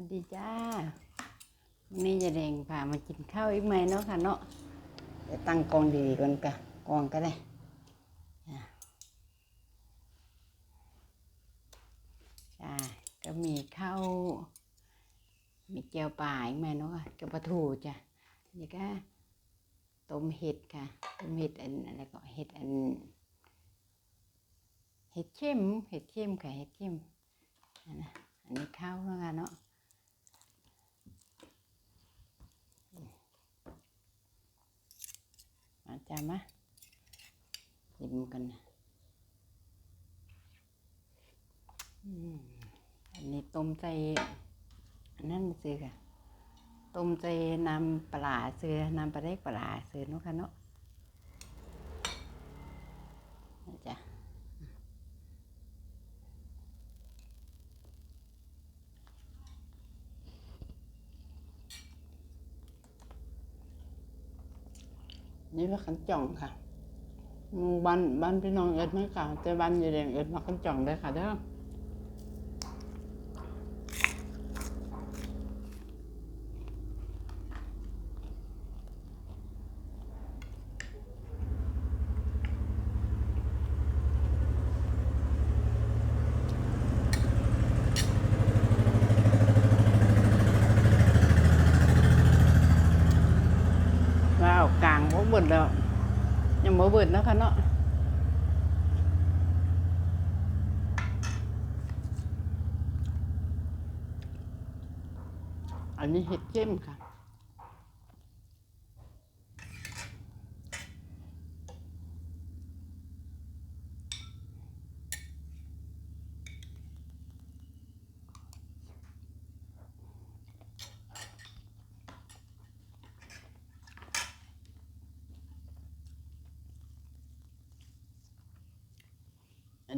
วัสดีจ้าวันนี้จะแดงพามากินข้าวอีกไหมเนาะค่ะเนาะเดี๋ยวตั้งกองดีๆก่อนกะกองก็ได้จ้าก็มีข้าวมีแก้วปลาอีกไหมเนาะค่ะกับปลาทูจ้ะนี่ก็ต้มเห็ดค่ะต้มเห็ดอันอะไรก็เห็ดอันเห็ดเข้มเห็ดเข้มค่ะเห็ดเข้มอันนี้ข้าวเนาะค่ะเนาะ มา จ้ามาหยิบกันอันนี้ต้มใจอันนั้นซื้อค่ะต้มใจน้ำปลาซื้อน้ำปลาเล็กปลาซื้อเนาะค่ะเนาะนี่จ้ะ นี่ว่าขันจ่องค่ะบ้านบ้านพี่น้องเอิดเม่ค่ะแต่บ้านยายแดงเอิดมาขันจ่องเลยค่ะเด้อ ว้าวกลางบ่เบิ ดแล้ว ยังบ่เบิดนะคะเนาะอันนี้เห็ดเข้มค่ะ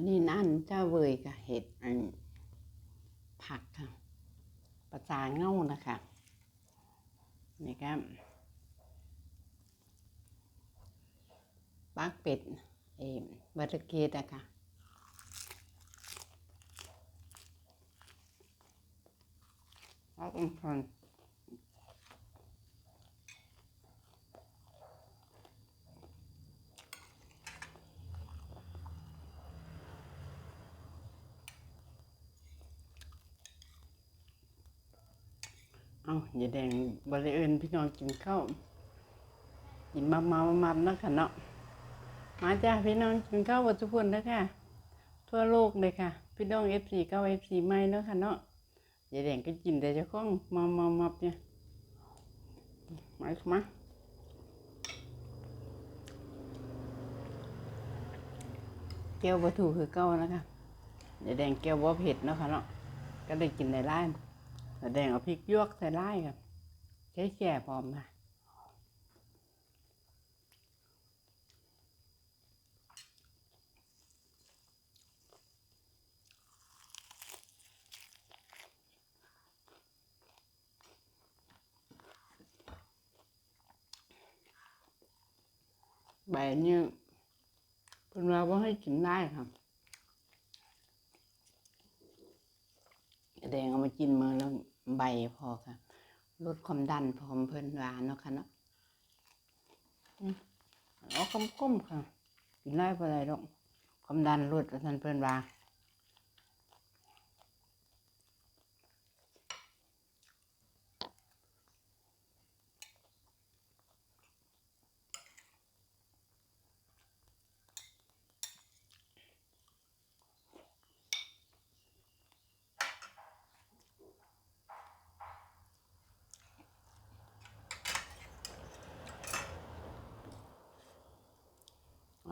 นนี้นั่นเจ้าเวยค่ะเห็ดอันผักค่ะภาษาเง่านะคะนี่ครับปากเป็ดเอ่บัตเตอร์เกตอะค่ะปากอันพอ เอาอย่าแดงบริเอิญพี่น้องกินข้าวกินมามามามานะค่ะเนาะมาจ้าพี่น้องกินข้าววัตถุพลนะค่ะทั่วโลกเลยค่ะ พี่น้องเอฟซีเก้าเอฟซีไม่เนาะค่ะเนาะอย่าแดงก็กินแต่เจ้าของมามามาเนี่ยมามาแก้ววัตถุคือเก้านะคะอย่าแดงแก้วว่าเผ็ดเนาะค่ะเนาะก็ได้กินในร้าน แสดงเอาพริกยวกใส่ไล่ครับใช้แก่พร้อมนะใบนี้เป็นว่าว่าให้กินได้ครับแดงเอามากินมือแล้ว ใบพอค่ะ ลดความดันพร้อมเพิ่นหวานเนาะค่ะเนาะอืมเอาคำก้มค่ะ กินได้ปะไรดอกความดันลดท่านเพิ่นว่า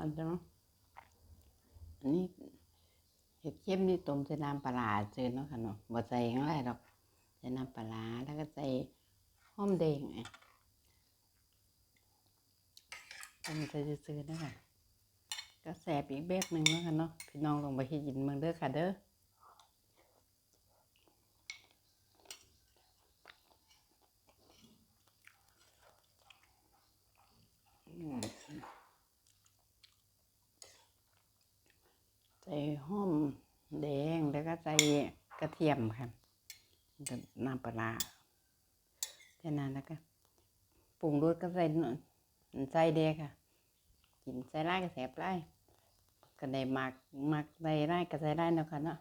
อันนาะอันนี้เห็ดเข้มนี่ต้มใส่น้ำปลาเจอเนาะค่ะเนาะบ่ใส่ข้างไรดอกใส่น้ำปลาแล้วก็ใส่หอมแดงอะต้มใส่ซื้อๆนะคะก็แสบอีกแบบหนึ่งเนาะค่ะเนาะพี่น้องลงไปเฮ็ดกินเมืองเด้อค่ะเด้อ ใส่กระเทียมค่ะก็น้ำปลาแค่นั้นแล้วก็ปรุงรสก็ใส่หน่อยใส่เดียค่ะ กินใส่ไร่ก็แสบไร่ก็ได้หมักหมักใส่ไร่ก็ใส่ไร่เนาะค่ะเนาะ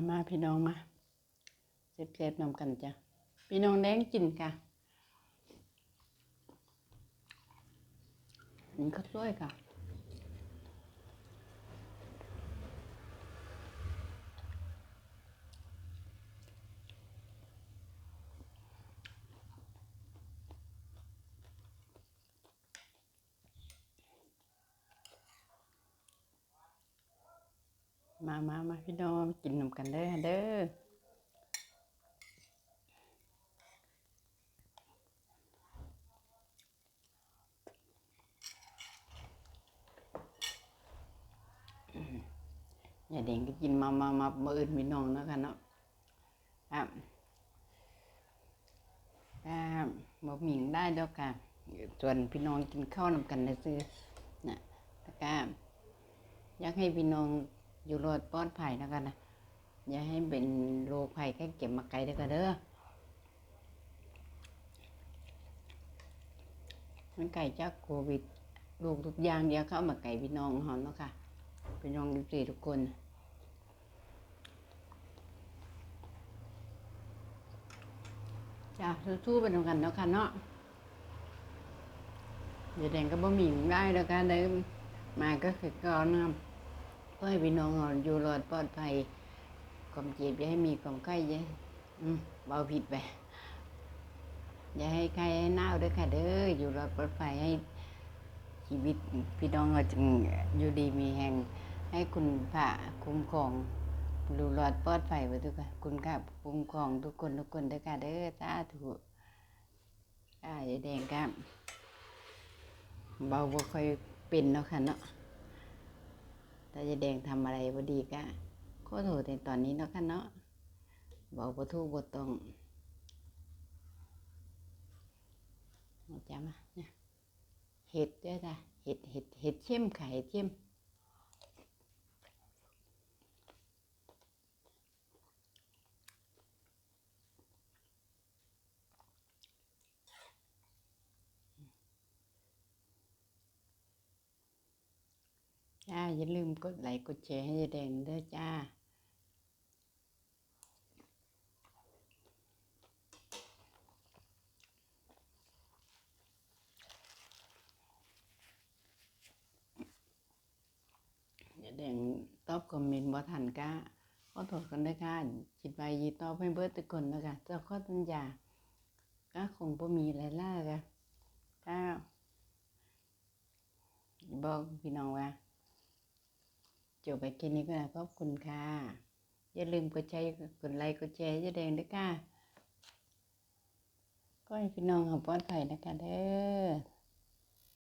มามาพี่น้องมาเซ็บเซ็บนำกันจ้ะ พี่น้องแดงกินค่ะนี่ข้าวสวยค่ะ มามามาพี่น้องกินนำกันเด้อเด้ออย่าเด็กก็กินมามามามาอื่นพี่น้องนะค่ะเนาะครับครับบอกหมิงได้แล้วค่ะส่วนพี่น้องกินข้าวนำกันนะซื้อนะแล้วก็อยากให้พี่น้อง อยู่รอดปลอดภัยแล้วกันนะอย่าให้เป็นโรคภัยแค่เก็บมาไกลเด้อกันเด้อมันไก่จากโควิดโรคทุกอย่างเดียวเข้ามาไก่พี่น้องหอนเนาะค่ะพี่น้องทุกสี่ทุกคนจ้าสู้ๆไปด้วยกันเนาะค่ะเนาะอย่าแดงก็บ่มีหยังได้แล้วกันเด้มาก็คือก่อนนะ พื่อให้พี่น้องเราอยู่รอดปลอดภัยความเจ็บอย่าให้มีความไข้อย่าเบาผิดไปอย่าให้ใครให้หนาวด้วยค่ะเด้ออยู่รอดปลอดภัยให้ชีวิตพี่น้องเราจึงอยู่ดีมีแห่งให้คุณพระคุ้มครองดูรอดปลอดภัยไว้ทุกค่ะคุณค่ะคุ้มครองทุกคนทุกคนด้วยค่ะเด้อสาธุอ่ายาแดงครับเบาบ่ค่อยเป็นเนาะค่ะเนาะ ถ้าจะแดงทำอะไรบ่ดีก็ขอโหดในตอนนี้เนาะค่ะเนาะบอกบ่ถูกบ่ตรงจ้ามาเนี่ยเห็ดด้วยจ้ะเห็ดเห็ดเห็ดเข้มค่ะเห็ดเข้ม จ้า อย่าลืมกดไลค์กดแชร์ให้ยายแดงเด้อจ้าอย่าแดงตอบคอมเมนต์บ่ทันก้าขอโทษกันด้วยค่ะคิดไว้ยีตอบให้เบิดทุกคนนะคะเจ้าข้อสัญญาก็คงบ่มีอะไรล่ะค่ะถ้าบอกพี่น้องว่า จบไปแค่นี้ก็ขอบคุณค่ะ อย่าลืมกดใช้กดไลค์กดแชร์ให้ยาแดงด้วยค่ะก็ให้พี่น้องเขาปลอดภัยนะคะเด้อ